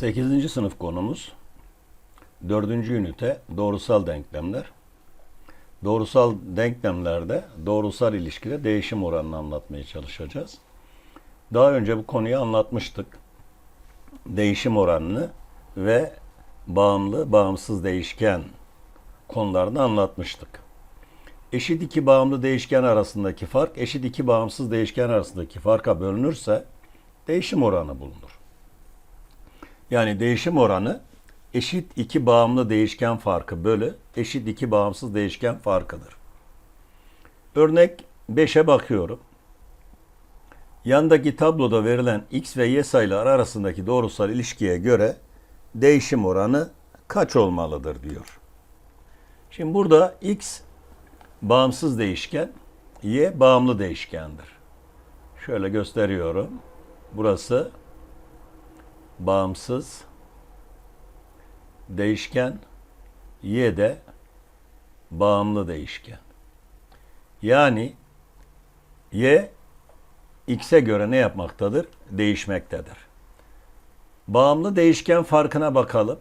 8. sınıf konumuz 4. ünite doğrusal denklemler. Doğrusal denklemlerde doğrusal ilişkide değişim oranını anlatmaya çalışacağız. Daha önce bu konuyu anlatmıştık. Değişim oranını ve bağımlı, bağımsız değişken konularını anlatmıştık. Eşit iki bağımlı değişken arasındaki fark eşit iki bağımsız değişken arasındaki farka bölünürse değişim oranı bulunur. Yani değişim oranı eşit iki bağımlı değişken farkı bölü eşit iki bağımsız değişken farkıdır. Örnek 5'e bakıyorum. Yandaki tabloda verilen x ve y sayılar arasındaki doğrusal ilişkiye göre değişim oranı kaç olmalıdır diyor. Şimdi burada x bağımsız değişken, y bağımlı değişkendir. Şöyle gösteriyorum. Burası bağımsız değişken, y de bağımlı değişken. Yani y x'e göre ne yapmaktadır? Değişmektedir. Bağımlı değişken farkına bakalım.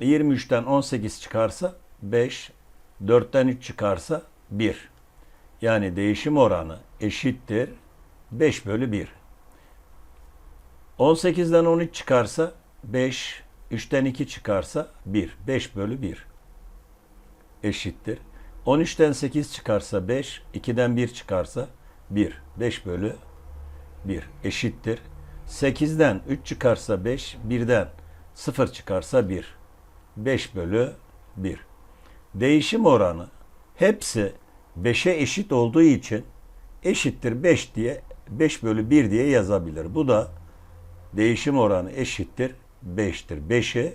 23'ten 18 çıkarsa 5, 4'ten 3 çıkarsa 1. Yani değişim oranı eşittir 5 bölü 1. 18'den 13 çıkarsa 5, 3'ten 2 çıkarsa 1. 5 bölü 1 eşittir. 13'ten 8 çıkarsa 5, 2'den 1 çıkarsa 1. 5 bölü 1 eşittir. 8'den 3 çıkarsa 5, 1'den 0 çıkarsa 1. 5 bölü 1. Değişim oranı hepsi 5'e eşit olduğu için eşittir 5 diye 5 bölü 1 diye yazabilir. Bu da değişim oranı eşittir 5'tir. 5'i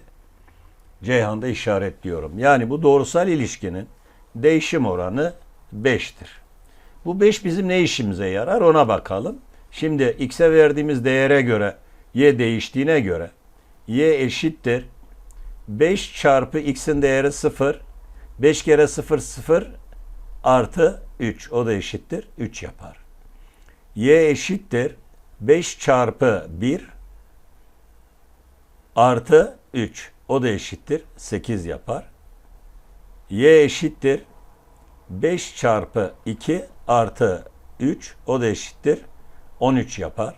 Ceyhan'da işaretliyorum. Yani bu doğrusal ilişkinin değişim oranı 5'tir. Bu 5 bizim ne işimize yarar ona bakalım. Şimdi x'e verdiğimiz değere göre y değiştiğine göre y eşittir 5 çarpı x'in değeri 0. 5 kere 0 0 artı 3. O da eşittir 3 yapar. y eşittir 5 çarpı 1 artı 3. O da eşittir 8 yapar. y eşittir 5 çarpı 2 artı 3. O da eşittir 13 yapar.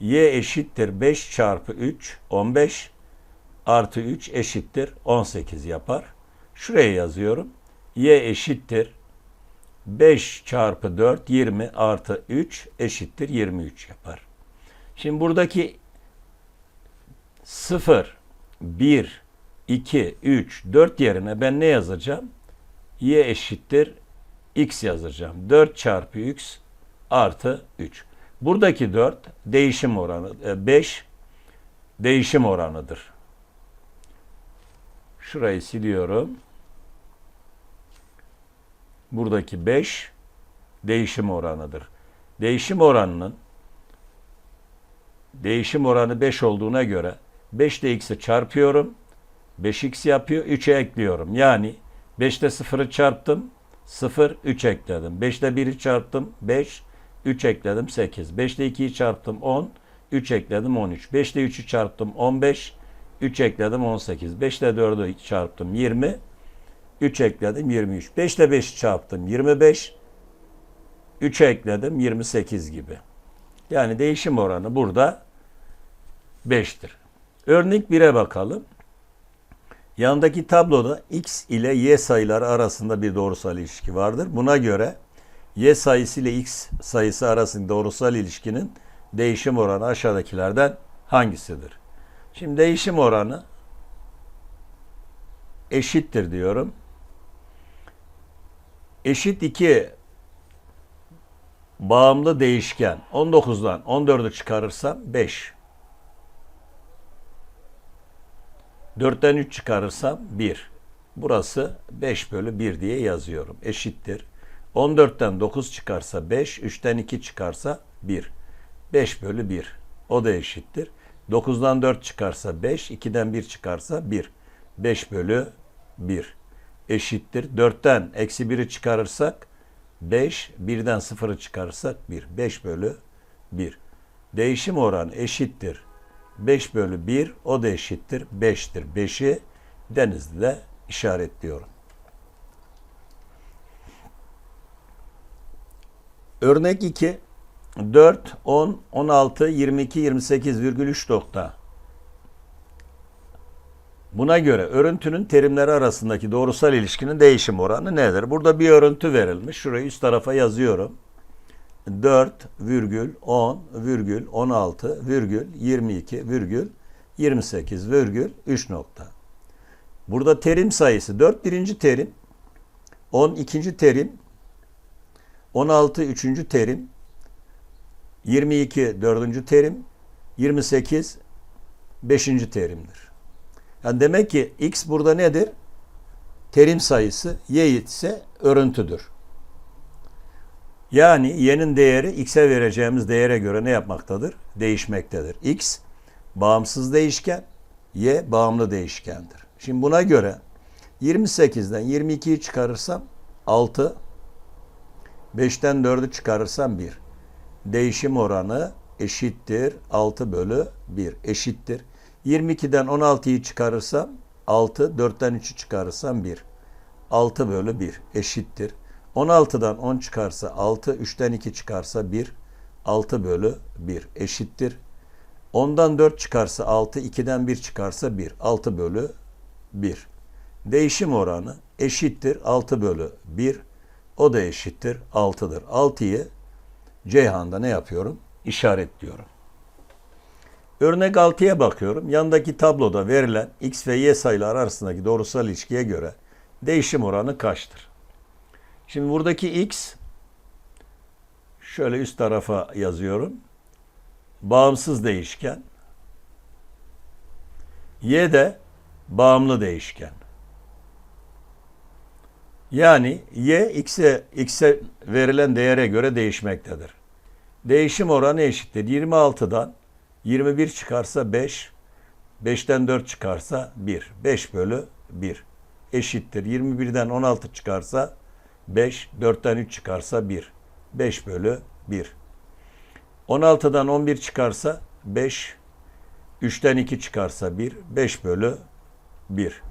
y eşittir 5 çarpı 3 15 artı 3 eşittir 18 yapar. Şuraya yazıyorum. y eşittir 5 çarpı 4 20 artı 3 eşittir 23 yapar. Şimdi buradaki 0, 1, 2, 3, 4 yerine ben ne yazacağım? y eşittir x yazacağım. 4 çarpı x artı 3. Buradaki 4 değişim oranı, 5 değişim oranıdır. Şurayı siliyorum. Buradaki 5 değişim oranıdır. Değişim oranının değişim oranı 5 olduğuna göre 5 ile x'i çarpıyorum. 5x yapıyor. 3'e ekliyorum. Yani 5'te 0'ı çarptım. 0, 3 ekledim. 5 ile 1'i çarptım. 5, 3 ekledim. 8. 5 ile 2'yi çarptım. 10, 3 ekledim. 13. 5 ile 3'ü çarptım. 15, 3 ekledim. 18. 5 ile 4'ü çarptım. 20, 3 ekledim. 23. 5 ile 5'i çarptım. 25, 3 ekledim. 28 gibi. Yani değişim oranı burada 5'tir. Örnek 1'e bakalım. Yandaki tabloda x ile y sayıları arasında bir doğrusal ilişki vardır. Buna göre y sayısı ile x sayısı arasındaki doğrusal ilişkinin değişim oranı aşağıdakilerden hangisidir? Şimdi değişim oranı eşittir diyorum. Eşit 2 bağımlı değişken 19'dan 14'ü çıkarırsam 5. 4'ten 3 çıkarırsam 1. Burası 5 bölü 1 diye yazıyorum. Eşittir. 14'ten 9 çıkarsa 5, 3'ten 2 çıkarsa 1. 5 bölü 1. O da eşittir. 9'dan 4 çıkarsa 5, 2'den 1 çıkarsa 1. 5 bölü 1 eşittir. 4'ten eksi 1'i çıkarırsak 5, 1'den 0'ı çıkarırsak 1. 5 bölü 1. Değişim oranı eşittir. 5 bölü 1 o da eşittir 5'tir. 5'i Denizli'de işaretliyorum. Örnek 2. 4, 10, 16, 22, 28 virgül 3 nokta. Buna göre örüntünün terimleri arasındaki doğrusal ilişkinin değişim oranı nedir? Burada bir örüntü verilmiş. Şurayı üst tarafa yazıyorum. 4 virgül 10 virgül 16 virgül 22 virgül 28 virgül 3 nokta. Burada terim sayısı 4 birinci terim, 10 ikinci terim, 16 üçüncü terim, 22 dördüncü terim, 28 beşinci terimdir. Yani demek ki x burada nedir? Terim sayısı, y ise örüntüdür. Yani y'nin değeri x'e vereceğimiz değere göre ne yapmaktadır? Değişmektedir. x bağımsız değişken, y bağımlı değişkendir. Şimdi buna göre 28'den 22'yi çıkarırsam 6, 5'ten 4'ü çıkarırsam 1. Değişim oranı eşittir 6 bölü 1 eşittir. 22'den 16'yı çıkarırsam 6, 4'ten 3'ü çıkarırsam 1. 6 bölü 1 eşittir. 16'dan 10 çıkarsa 6, 3'ten 2 çıkarsa 1, 6 bölü 1 eşittir. 10'dan 4 çıkarsa 6, 2'den 1 çıkarsa 1, 6 bölü 1. Değişim oranı eşittir 6 bölü 1. O da eşittir 6'dır. 6'yı Ceyhan'da ne yapıyorum? İşaretliyorum. Örnek 6'ya bakıyorum. Yandaki tabloda verilen x ve y sayılar arasındaki doğrusal ilişkiye göre değişim oranı kaçtır? Şimdi buradaki x şöyle üst tarafa yazıyorum. Bağımsız değişken. Y de bağımlı değişken. Yani y x'e x'e verilen değere göre değişmektedir. Değişim oranı eşittir. 26'dan 21 çıkarsa 5, 5'ten 4 çıkarsa 1. 5 bölü 1 eşittir. 21'den 16 çıkarsa 5, 4'ten 3 çıkarsa 1. 5 bölü 1. 16'dan 11 çıkarsa 5, 3'ten 2 çıkarsa 1, 5 bölü 1.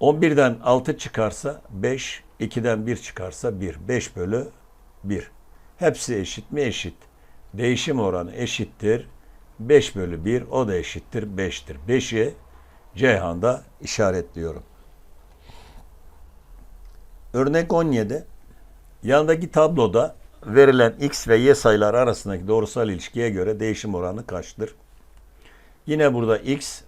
11'den 6 çıkarsa 5, 2'den 1 çıkarsa 1, 5 bölü 1. Hepsi eşit mi? Eşit. Değişim oranı eşittir. 5 bölü 1 o da eşittir 5'tir. 5'i Ceyhan'da işaretliyorum. Örnek 17. Yandaki tabloda verilen x ve y sayıları arasındaki doğrusal ilişkiye göre değişim oranı kaçtır? Yine burada x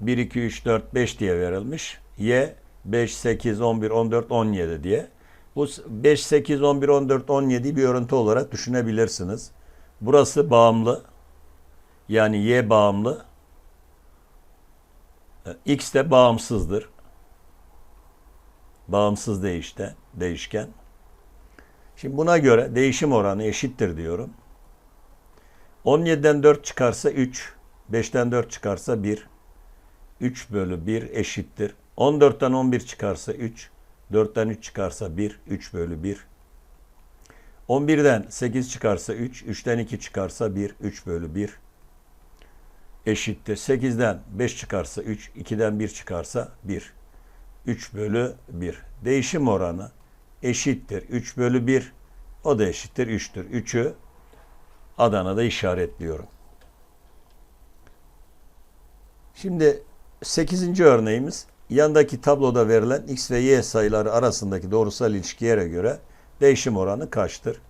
1, 2, 3, 4, 5 diye verilmiş. Y 5, 8, 11, 14, 17 diye. Bu 5, 8, 11, 14, 17 bir örüntü olarak düşünebilirsiniz. Burası bağımlı. Yani y bağımlı. X de bağımsızdır. Bağımsız değişte, değişken. Şimdi buna göre değişim oranı eşittir diyorum. 17'den 4 çıkarsa 3, 5'ten 4 çıkarsa 1, 3 bölü 1 eşittir. 14'ten 11 çıkarsa 3, 4'ten 3 çıkarsa 1, 3 bölü 1. 11'den 8 çıkarsa 3, 3'ten 2 çıkarsa 1, 3 bölü 1 eşittir. 8'den 5 çıkarsa 3, 2'den 1 çıkarsa 1. 3 bölü 1. Değişim oranı eşittir. 3 bölü 1 o da eşittir 3'tür. 3'ü Adana'da işaretliyorum. Şimdi 8. örneğimiz yandaki tabloda verilen x ve y sayıları arasındaki doğrusal ilişkiye göre değişim oranı kaçtır?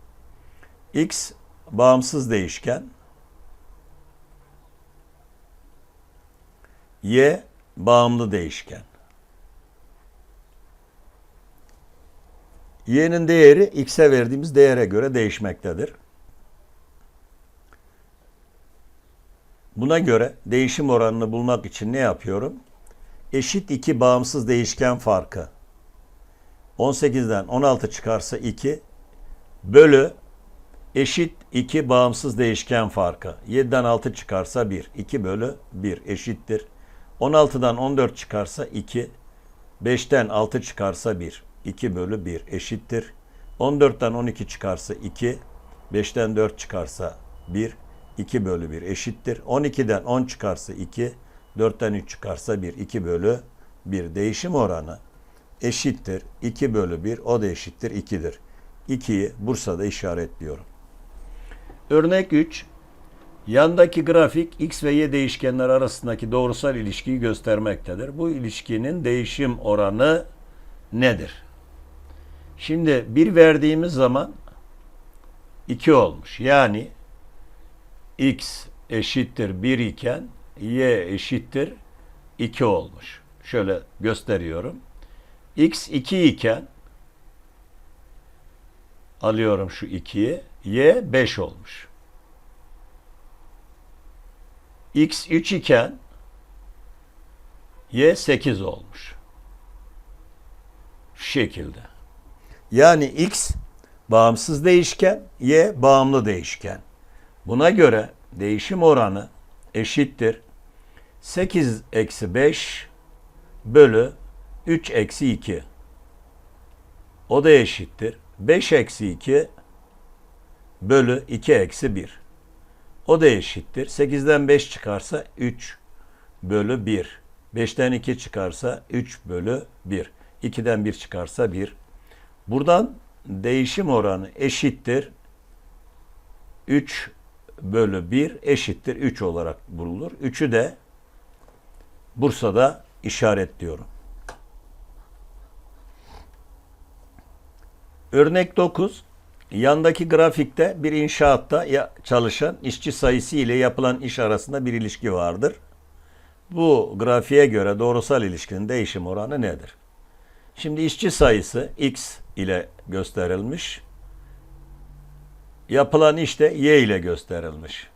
x bağımsız değişken, y bağımlı değişken. Y'nin değeri x'e verdiğimiz değere göre değişmektedir. Buna göre değişim oranını bulmak için ne yapıyorum? Eşit iki bağımsız değişken farkı. 18'den 16 çıkarsa 2 bölü eşit 2 bağımsız değişken farkı. 7'den 6 çıkarsa 1. 2 bölü 1 eşittir. 16'dan 14 çıkarsa 2. 5'ten 6 çıkarsa 1. 2 bölü 1 eşittir. 14'ten 12 çıkarsa 2. 5'ten 4 çıkarsa 1. 2 bölü 1 eşittir. 12'den 10 çıkarsa 2, 4'ten 3 çıkarsa 1. 2 bölü 1 değişim oranı eşittir. 2 bölü 1 o da eşittir 2'dir. 2'yi Bursa'da işaretliyorum. Örnek 3. Yandaki grafik x ve y değişkenler arasındaki doğrusal ilişkiyi göstermektedir. Bu ilişkinin değişim oranı nedir? Şimdi bir verdiğimiz zaman 2 olmuş. Yani x eşittir 1 iken y eşittir 2 olmuş. Şöyle gösteriyorum. x 2 iken alıyorum şu 2'yi. y 5 olmuş. x 3 iken y 8 olmuş. Şu şekilde. Yani x bağımsız değişken, y bağımlı değişken. Buna göre değişim oranı eşittir 8 eksi 5 bölü 3 eksi 2. O da eşittir 5 eksi 2 bölü 2 eksi 1. O da eşittir. 8'den 5 çıkarsa 3 bölü 1. 5'ten 2 çıkarsa 3 bölü 1. 2'den 1 çıkarsa 1. Buradan değişim oranı eşittir. 3 bölü 1 eşittir 3 olarak bulunur. 3'ü de Bursa'da işaretliyorum. Örnek 9. Yandaki grafikte bir inşaatta çalışan işçi sayısı ile yapılan iş arasında bir ilişki vardır. Bu grafiğe göre doğrusal ilişkinin değişim oranı nedir? Şimdi işçi sayısı x ile gösterilmiş. Yapılan iş de y ile gösterilmiş.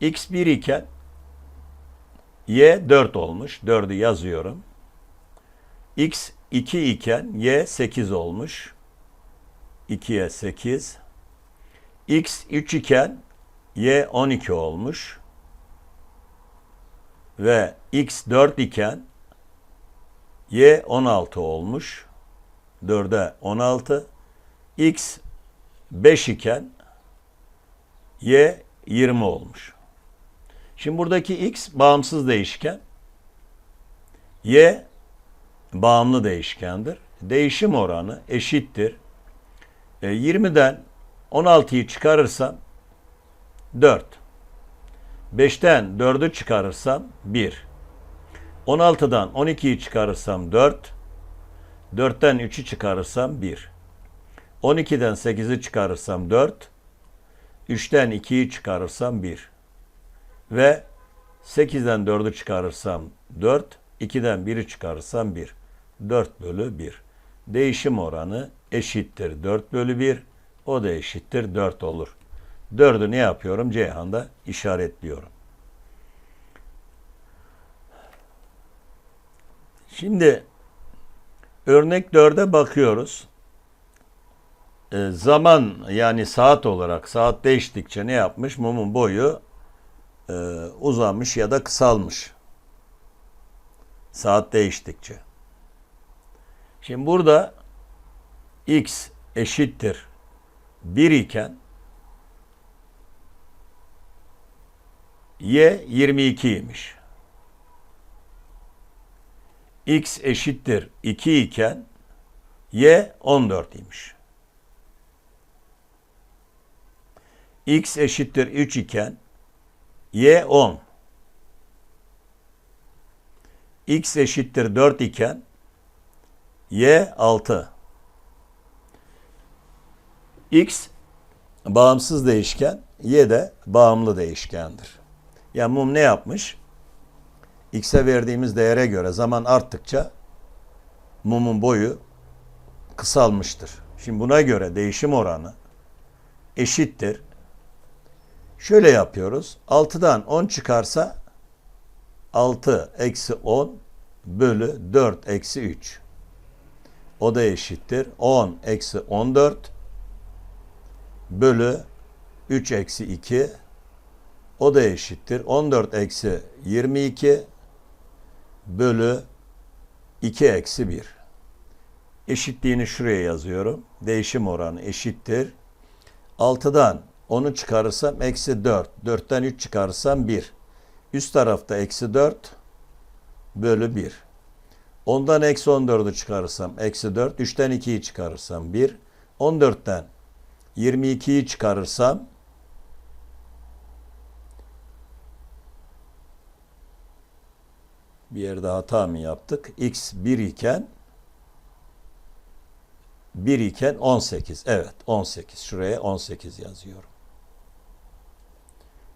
x 1 iken y 4 olmuş. 4'ü yazıyorum. x 2 iken y 8 olmuş. 2'ye 8. X 3 iken Y 12 olmuş. Ve X 4 iken Y 16 olmuş. 4'e 16. X 5 iken Y 20 olmuş. Şimdi buradaki X bağımsız değişken. Y bağımlı değişkendir. Değişim oranı eşittir. E, 20'den 16'yı çıkarırsam 4. 5'ten 4'ü çıkarırsam 1. 16'dan 12'yi çıkarırsam 4. 4'ten 3'ü çıkarırsam 1. 12'den 8'i çıkarırsam 4. 3'ten 2'yi çıkarırsam 1. Ve 8'den 4'ü çıkarırsam 4. 2'den 1'i çıkarırsam 1. 4 bölü 1. Değişim oranı eşittir 4 bölü 1. O da eşittir 4 olur. 4'ü ne yapıyorum? Ceyhan'da işaretliyorum. Şimdi örnek 4'e bakıyoruz. E, zaman yani saat olarak saat değiştikçe ne yapmış? Mumun boyu e, uzamış ya da kısalmış. Saat değiştikçe. Şimdi burada x eşittir 1 iken y 22 imiş. X eşittir 2 iken y 14 imiş. x eşittir 3 iken y 10. x eşittir 4 iken y 6. x bağımsız değişken, y de bağımlı değişkendir. Yani mum ne yapmış? X'e verdiğimiz değere göre zaman arttıkça mumun boyu kısalmıştır. Şimdi buna göre değişim oranı eşittir. Şöyle yapıyoruz. 6'dan 10 çıkarsa 6 eksi 10 bölü 4 eksi 3. O da eşittir. 10 eksi 14 bölü 3 eksi 2. O da eşittir. 14 eksi 22 bölü 2 eksi 1. Eşitliğini şuraya yazıyorum. Değişim oranı eşittir. 6'dan 10'u çıkarırsam eksi 4. 4'ten 3 çıkarırsam 1. Üst tarafta eksi 4 bölü 1. Ondan eksi 14'ü çıkarırsam eksi 4. 3'ten 2'yi çıkarırsam 1. 14'ten 22'yi çıkarırsam bir yerde hata mı yaptık? X 1 iken 1 iken 18. Evet 18. Şuraya 18 yazıyorum.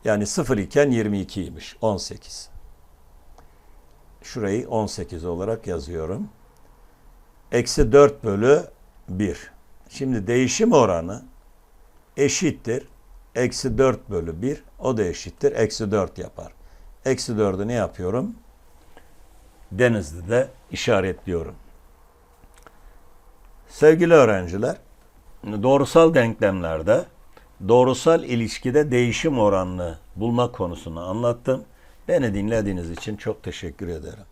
Yani 0 iken 22'ymiş. 18. Şurayı 18 olarak yazıyorum. Eksi 4 bölü 1. Şimdi değişim oranı eşittir. Eksi 4 bölü 1. O da eşittir. Eksi 4 yapar. Eksi 4'ü ne yapıyorum? Denizli'de işaretliyorum. Sevgili öğrenciler, doğrusal denklemlerde doğrusal ilişkide değişim oranını bulma konusunu anlattım. Beni dinlediğiniz için çok teşekkür ederim.